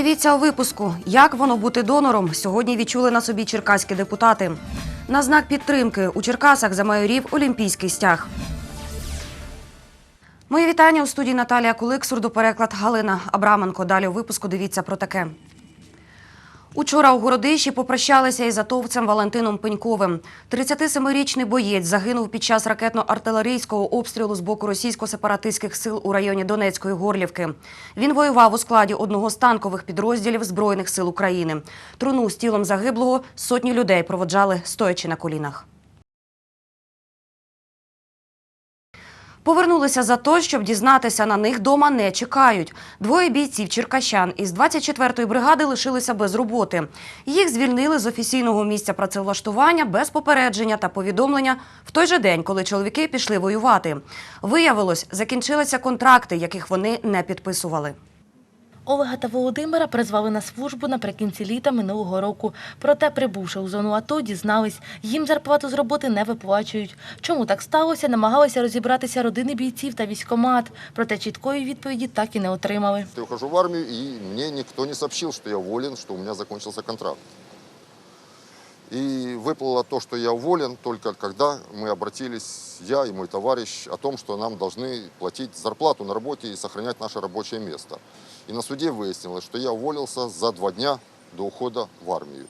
Дивіться у випуску, як воно бути донором. Сьогодні відчули на собі черкаські депутати. На знак підтримки у Черкасах замайорів олімпійський стяг. Мої вітання у студії Наталія Кулик, сурдопереклад Галина Абраменко. Далі у випуску дивіться про таке. Учора у Городищі попрощалися із атовцем Валентином Пеньковим. 37-річний боєць загинув під час ракетно-артилерійського обстрілу з боку російсько-сепаратистських сил у районі Донецької Горлівки. Він воював у складі одного з танкових підрозділів Збройних сил України. Труну з тілом загиблого сотні людей проводжали стоячи на колінах. Повернулися за то, щоб дізнатися, на них дома не чекають. Двоє бійців черкащан із 24-ї бригади лишилися без роботи. Їх звільнили з офіційного місця працевлаштування без попередження та повідомлення в той же день, коли чоловіки пішли воювати. Виявилось, закінчилися контракти, яких вони не підписували. Олега та Володимира призвали на службу наприкінці літа минулого року. Проте, прибувши у зону АТО, дізнались, їм зарплату з роботи не виплачують. Чому так сталося, намагалися розібратися родини бійців та військомат. Проте чіткої відповіді так і не отримали. Я ухожу в армию, и мне никто не сообщил, что я уволен, что у меня закончился контракт. И выплыло то, что я уволен, только когда мы обратились, я и мой товарищ, о том, что нам должны платить зарплату на работе и сохранять наше рабочее место. И на суде выяснилось, что я уволился за два дня до ухода в армию.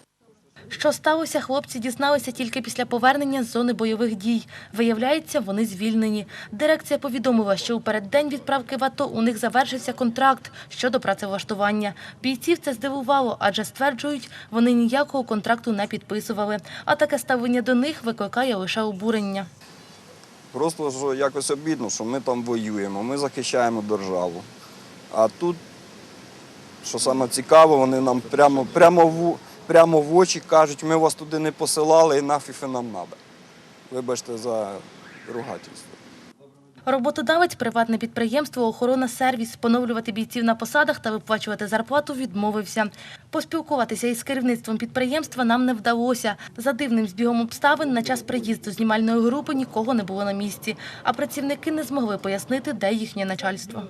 Що сталося, хлопці дізналися тільки після повернення з зони бойових дій. Виявляється, вони звільнені. Дирекція повідомила, що у переддень відправки в АТО у них завершився контракт щодо працевлаштування. Бійців це здивувало, адже стверджують, вони ніякого контракту не підписували. А таке ставлення до них викликає лише обурення. Просто що якось обідно, що ми там воюємо, ми захищаємо державу. А тут, що саме цікаво, вони нам прямо, прямо, в, прямо в очі кажуть, ми вас туди не посилали і нафіг нам треба. Вибачте за ругательство. Роботодавець, приватне підприємство «Охорона сервіс» поновлювати бійців на посадах та виплачувати зарплату відмовився. Поспілкуватися із керівництвом підприємства нам не вдалося. За дивним збігом обставин на час приїзду знімальної групи нікого не було на місці, а працівники не змогли пояснити, де їхнє начальство.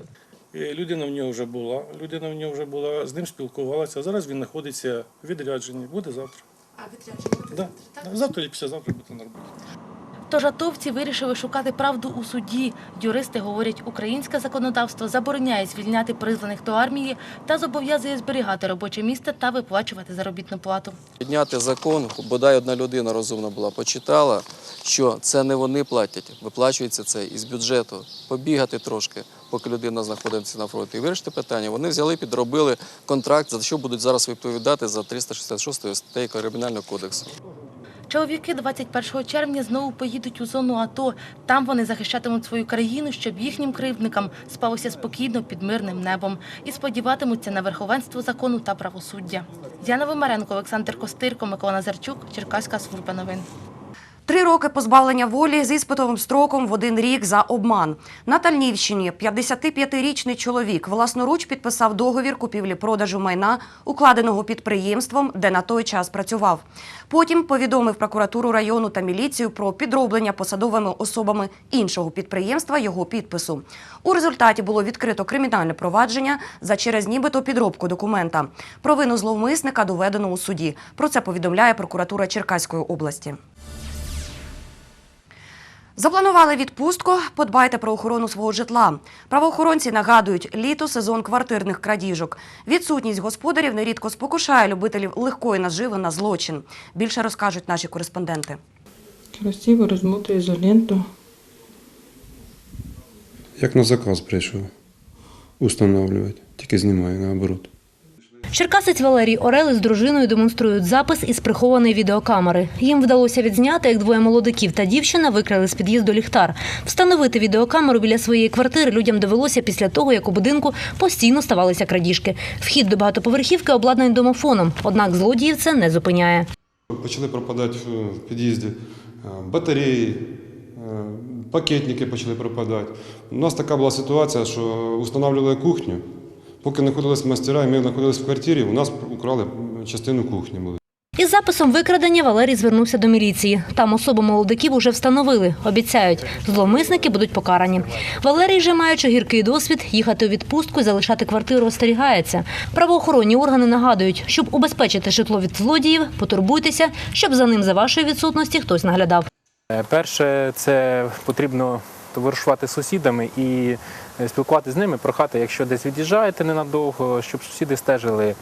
Людина в нього вже була, людина в нього вже була, з ним спілкувалася. Зараз він знаходиться в відрядженні, буде завтра. А відрядження? Да. так? Завтра і післязавтра буде на роботі. Тож атовці вирішили шукати правду у суді. Юристи говорять, українське законодавство забороняє звільняти призваних до армії та зобов'язує зберігати робоче місце та виплачувати заробітну плату. Підняти закон, бодай одна людина розумна була, почитала, що це не вони платять, виплачується це із бюджету. Побігати трошки, поки людина знаходиться на фронті, і вирішити питання. Вони взяли, підробили контракт, за що будуть зараз відповідати за 366 статтею Кримінального кодексу. Чоловіки 21 червня знову поїдуть у зону АТО. Там вони захищатимуть свою країну, щоб їхнім кривдникам спалося спокійно під мирним небом і сподіватимуться на верховенство закону та правосуддя. Яна Вимаренко, Олександр Костирко, Микола Назарчук, Черкаська служба новин. Три роки позбавлення волі з іспитовим строком в один рік за обман. На Тальнівщині 55-річний чоловік власноруч підписав договір купівлі-продажу майна, укладеного підприємством, де на той час працював. Потім повідомив прокуратуру району та міліцію про підроблення посадовими особами іншого підприємства його підпису. У результаті було відкрито кримінальне провадження за через нібито підробку документа. Провину зловмисника доведено у суді. Про це повідомляє прокуратура Черкаської області. Запланували відпустку. Подбайте про охорону свого житла. Правоохоронці нагадують, літо сезон квартирних крадіжок. Відсутність господарів нерідко спокушає любителів легкої наживи на злочин. Більше розкажуть наші кореспонденти. Красиво розмотую ізоленту. Як на заказ прийшов установлювати, тільки знімаю наоборот. Черкасець Валерій Орел із дружиною демонструють запис із прихованої відеокамери. Їм вдалося відзняти, як двоє молодиків та дівчина викрали з під'їзду ліхтар. Встановити відеокамеру біля своєї квартири людям довелося після того, як у будинку постійно ставалися крадіжки. Вхід до багатоповерхівки обладнаний домофоном, однак злодіїв це не зупиняє. Почали пропадати в під'їзді е, батареї, е, пакетники почали пропадати. У нас така була ситуація, що встановлювали кухню. Поки знаходились мастера, і ми знаходились в квартирі, у нас украли частину кухні. Із записом викрадення Валерій звернувся до міліції. Там особу молодиків уже встановили. Обіцяють, зловмисники будуть покарані. Валерій же, маючи гіркий досвід, їхати у відпустку і залишати квартиру остерігається. Правоохоронні органи нагадують, щоб убезпечити житло від злодіїв, потурбуйтеся, щоб за ним за вашої відсутності хтось наглядав. Е, Перше, це потрібно товаришувати з сусідами і спілкуватися з ними, прохати, якщо десь від'їжджаєте ненадовго, щоб сусіди стежили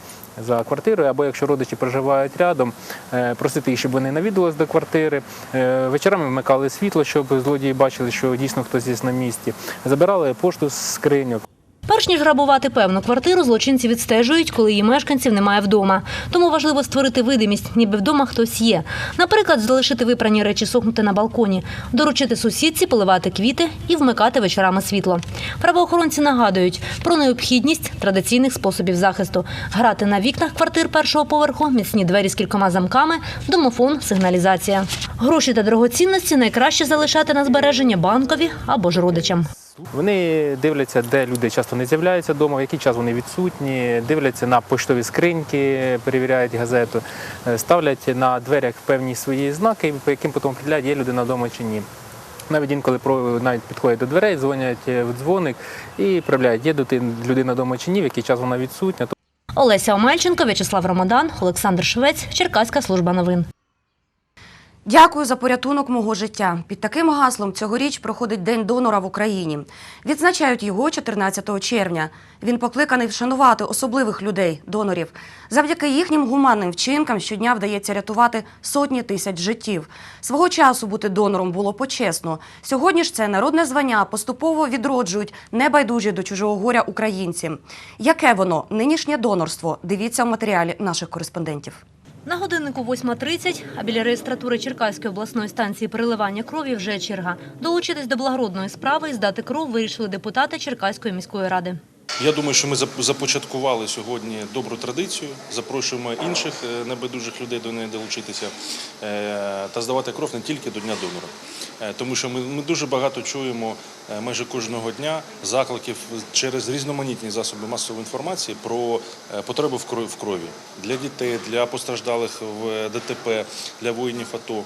за квартирою, або якщо родичі проживають рядом, е, просити їх, щоб вони навідувалися до квартири. Е, Вечорами вмикали світло, щоб злодії бачили, що дійсно хтось є на місці. Забирали пошту з скриньок. Перш ніж грабувати певну квартиру, злочинці відстежують, коли її мешканців немає вдома. Тому важливо створити видимість, ніби вдома хтось є. Наприклад, залишити випрані речі сохнути на балконі, доручити сусідці поливати квіти і вмикати вечорами світло. Правоохоронці нагадують про необхідність традиційних способів захисту: грати на вікнах квартир першого поверху, міцні двері з кількома замками, домофон, сигналізація. Гроші та дорогоцінності найкраще залишати на збереження банкові або ж родичам. Вони дивляться, де люди часто не з'являються вдома, в який час вони відсутні, дивляться на поштові скриньки, перевіряють газету, е, ставлять на дверях певні свої знаки, по яким потім определяють, є людина вдома чи ні. Навіть інколи навіть підходять до дверей, дзвонять е, в дзвоник і проявляють, є людина вдома чи ні, в який час вона відсутня. Олеся Омельченко, В'ячеслав Ромадан, Олександр Швець, Черкаська служба новин. Дякую за порятунок мого життя. Під таким гаслом цьогоріч проходить День донора в Україні. Відзначають його 14 червня. Він покликаний вшанувати особливих людей, донорів. Завдяки їхнім гуманним вчинкам щодня вдається рятувати сотні тисяч життів. Свого часу бути донором було почесно. Сьогодні ж це народне звання поступово відроджують небайдужі до чужого горя українці. Яке воно нинішнє донорство? Дивіться в матеріалі наших кореспондентів. На годиннику 8.30, а біля реєстратури Черкаської обласної станції переливання крові вже черга. Долучитись до благородної справи і здати кров вирішили депутати Черкаської міської ради. Я думаю, що ми зап- започаткували сьогодні добру традицію. Запрошуємо інших е, небайдужих людей до неї долучитися е, та здавати кров не тільки до Дня донора. Е, Тому що ми, дуже багато чуємо майже кожного дня закликів через різноманітні засоби масової інформації про потребу в крові для дітей, для постраждалих в ДТП, для воїнів АТО.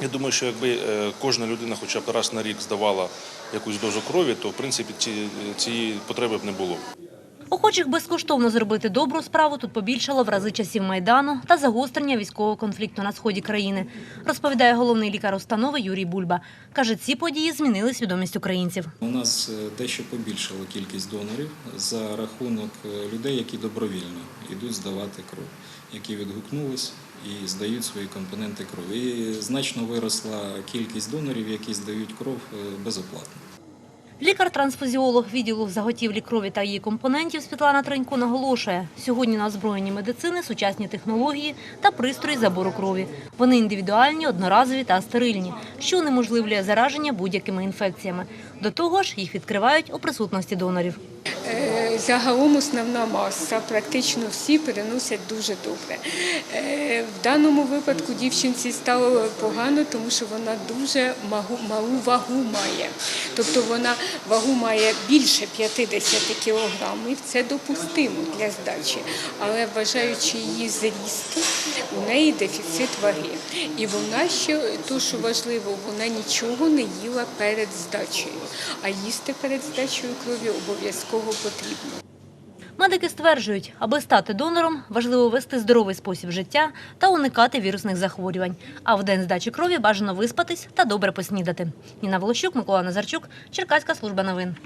Я думаю, що якби е, кожна людина хоча б раз на рік здавала якусь дозу крові, то в принципі ці- цієї потреби б не було. Охочих безкоштовно зробити добру справу тут побільшало в рази часів Майдану та загострення військового конфлікту на сході країни, розповідає головний лікар установи Юрій Бульба. Каже, ці події змінили свідомість українців. У нас е, дещо побільшала кількість донорів за рахунок е, людей, які добровільно йдуть здавати кров, які відгукнулись і здають свої компоненти крові. І значно виросла кількість донорів, які здають кров е, безоплатно. Лікар-трансфузіолог відділу заготівлі крові та її компонентів Світлана Тренько наголошує, сьогодні на озброєнні медицини сучасні технології та пристрої забору крові. Вони індивідуальні, одноразові та стерильні, що унеможливлює зараження будь-якими інфекціями. До того ж, їх відкривають у присутності донорів. Загалом основна маса, практично всі переносять дуже добре. Е, В даному випадку дівчинці стало погано, тому що вона дуже малу вагу має. Тобто вона вагу має більше 50 кілограмів, це допустимо для здачі. Але вважаючи її зріст, у неї дефіцит ваги. І вона ще, то що важливо, вона нічого не їла перед здачею. А їсти перед здачею крові обов'язково потрібно. Медики стверджують, аби стати донором, важливо вести здоровий спосіб життя та уникати вірусних захворювань. А в день здачі крові бажано виспатись та добре поснідати. Ніна Волощук, Микола Назарчук, Черкаська служба новин.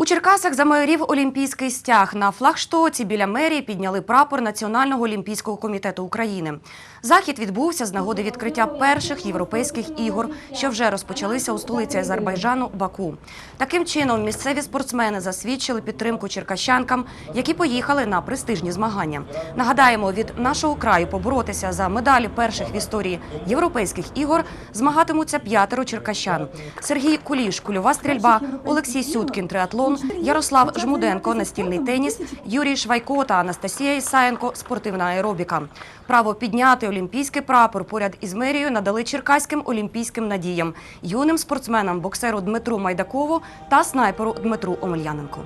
У Черкасах замайорів олімпійський стяг. На флагштоці біля мерії підняли прапор Національного олімпійського комітету України. Захід відбувся з нагоди відкриття перших європейських ігор, що вже розпочалися у столиці Азербайджану Баку. Таким чином, місцеві спортсмени засвідчили підтримку черкащанкам, які поїхали на престижні змагання. Нагадаємо, від нашого краю поборотися за медалі перших в історії європейських ігор змагатимуться п'ятеро черкащан: Сергій Куліш, кульова стрільба, Олексій Сюткін, триатлон, Ярослав Жмуденко, настільний теніс, Юрій Швайко та Анастасія Ісаєнко, спортивна аеробіка. Право підняти олімпійський прапор поряд із мерією надали черкаським олімпійським надіям, юним спортсменам, боксеру Дмитру Майдакову та снайперу Дмитру Омельяненку.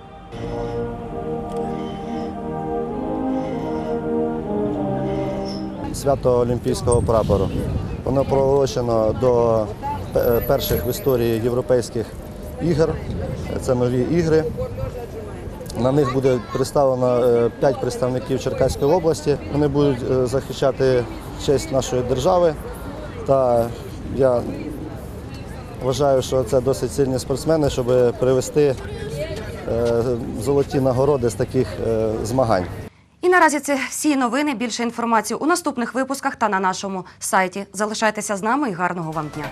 свято Олімпійського прапору. Воно проголошено до перших в історії європейських ігор. Це нові ігри. На них буде представлено е, п'ять представників Черкаської області. Вони будуть е, захищати честь нашої держави. Та я вважаю, що це досить сильні спортсмени, щоб привести е, золоті нагороди з таких змагань. І наразі це всі новини. Більше інформації у наступних випусках та на нашому сайті. Залишайтеся з нами і гарного вам дня.